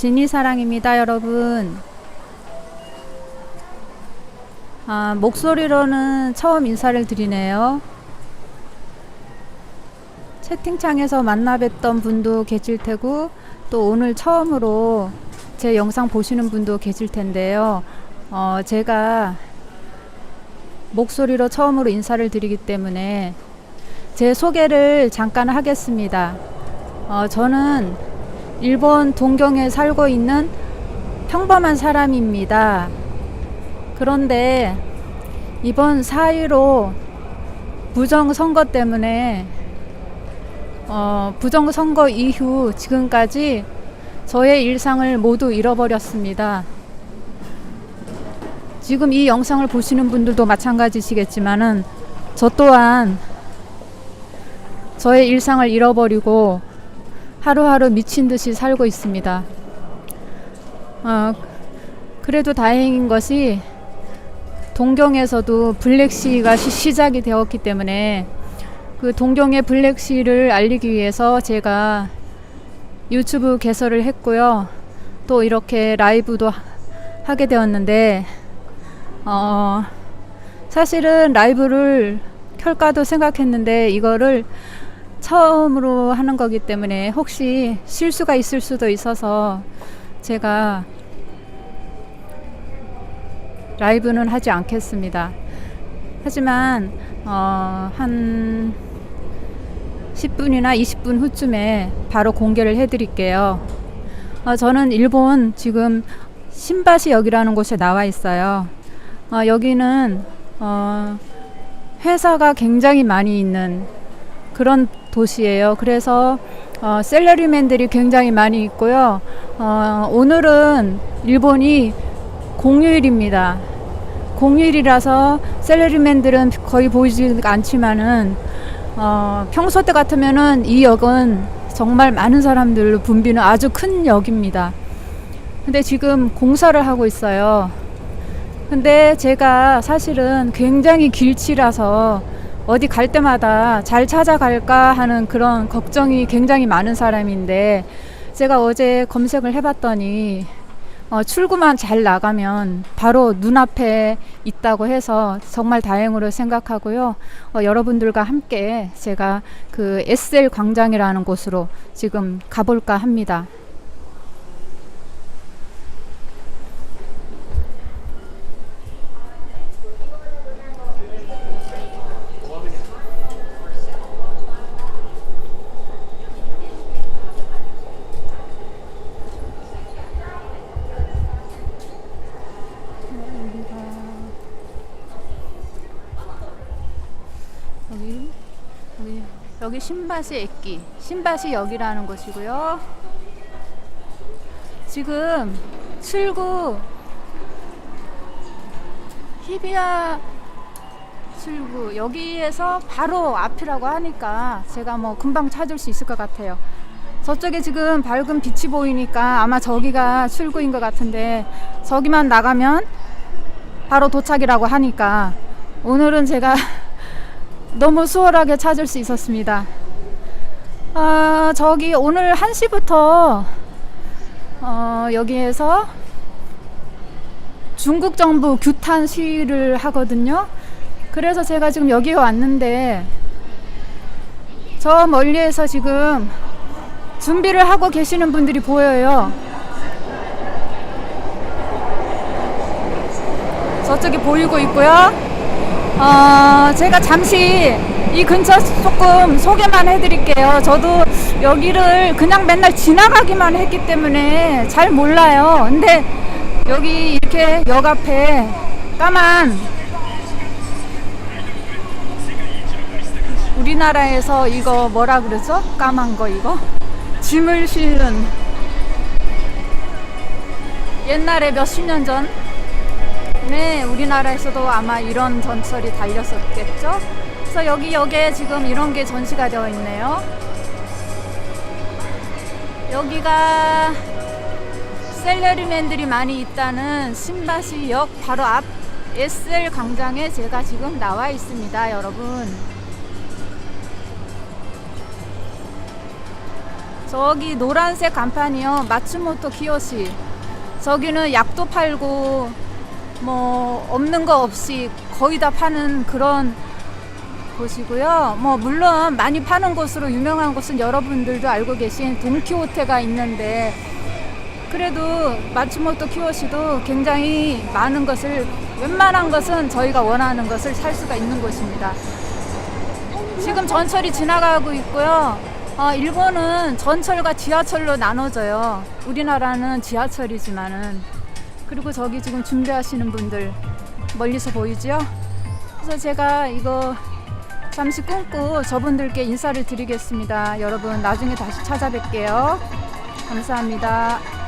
진이 사랑입니다, 여러분. 아, 목소리로는 처음 인사를 드리네요. 채팅창에서 만나 뵀던 분도 계실 테고, 또 오늘 처음으로 제 영상 보시는 분도 계실 텐데요. 어, 제가 목소리로 처음으로 인사를 드리기 때문에 제 소개를 잠깐 하겠습니다. 어, 저는 일본 동경에 살고 있는 평범한 사람입니다. 그런데 이번 4.15 부정선거 때문에 어, 부정선거 이후 지금까지 저의 일상을 모두 잃어버렸습니다. 지금 이 영상을 보시는 분들도 마찬가지시겠지만은 저 또한 저의 일상을 잃어버리고 하루하루 미친 듯이 살고 있습니다. 어, 그래도 다행인 것이 동경에서도 블랙시가 시- 시작이 되었기 때문에 그 동경의 블랙시를 알리기 위해서 제가 유튜브 개설을 했고요. 또 이렇게 라이브도 하- 하게 되었는데 어, 사실은 라이브를 켤까도 생각했는데 이거를 처음으로 하는 거기 때문에 혹시 실수가 있을 수도 있어서 제가 라이브는 하지 않겠습니다. 하지만 어, 한 10분이나 20분 후쯤에 바로 공개를 해드릴게요. 어, 저는 일본 지금 신바시역이라는 곳에 나와 있어요. 어, 여기는 어, 회사가 굉장히 많이 있는 그런 도시예요. 그래서 어, 셀러리맨들이 굉장히 많이 있고요. 어, 오늘은 일본이 공휴일입니다. 공휴일이라서 셀러리맨들은 거의 보이지 않지만은 어, 평소 때 같으면은 이 역은 정말 많은 사람들로 붐비는 아주 큰 역입니다. 근데 지금 공사를 하고 있어요. 근데 제가 사실은 굉장히 길치라서 어디 갈 때마다 잘 찾아갈까 하는 그런 걱정이 굉장히 많은 사람인데 제가 어제 검색을 해봤더니 어, 출구만 잘 나가면 바로 눈앞에 있다고 해서 정말 다행으로 생각하고요. 어, 여러분들과 함께 제가 그 SL 광장이라는 곳으로 지금 가볼까 합니다. 여기 여기 신바시駅신바시 역이라는 곳이고요. 지금 출구 히비야 출구 여기에서 바로 앞이라고 하니까 제가 뭐 금방 찾을 수 있을 것 같아요. 저쪽에 지금 밝은 빛이 보이니까 아마 저기가 출구인 것 같은데 저기만 나가면 바로 도착이라고 하니까 오늘은 제가 너무 수월하게 찾을 수 있었습니다. 아, 저기 오늘 1시부터 어, 여기에서 중국 정부 규탄 시위를 하거든요. 그래서 제가 지금 여기에 왔는데 저 멀리에서 지금 준비를 하고 계시는 분들이 보여요. 저쪽에 보이고 있고요. 어, 제가 잠시 이 근처 조금 소개만 해드릴게요. 저도 여기를 그냥 맨날 지나가기만 했기 때문에 잘 몰라요. 근데 여기 이렇게 역 앞에 까만 우리나라에서 이거 뭐라 그러죠? 까만 거 이거? 짐을 실는 옛날에 몇십 년 전 네, 우리나라에서도 아마 이런 전설이 달렸었겠죠? 그래서 여기 역에 지금 이런 게 전시가 되어 있네요. 여기가 셀러리맨들이 많이 있다는 신바시 역 바로 앞 SL 광장에 제가 지금 나와 있습니다, 여러분. 저기 노란색 간판이요. 마츠모토 키요시. 저기는 약도 팔고 뭐 없는 거 없이 거의 다 파는 그런 곳이고요. 뭐 물론 많이 파는 곳으로 유명한 곳은 여러분들도 알고 계신 돈키호테가 있는데 그래도 마츠모토 키요시도 굉장히 많은 것을 웬만한 것은 저희가 원하는 것을 살 수가 있는 곳입니다. 지금 전철이 지나가고 있고요. 어, 일본은 전철과 지하철로 나눠져요. 우리나라는 지하철이지만은 그리고 저기 지금 준비하시는 분들 멀리서 보이죠? 그래서 제가 이거 잠시 끊고 저분들께 인사를 드리겠습니다. 여러분 나중에 다시 찾아뵐게요. 감사합니다.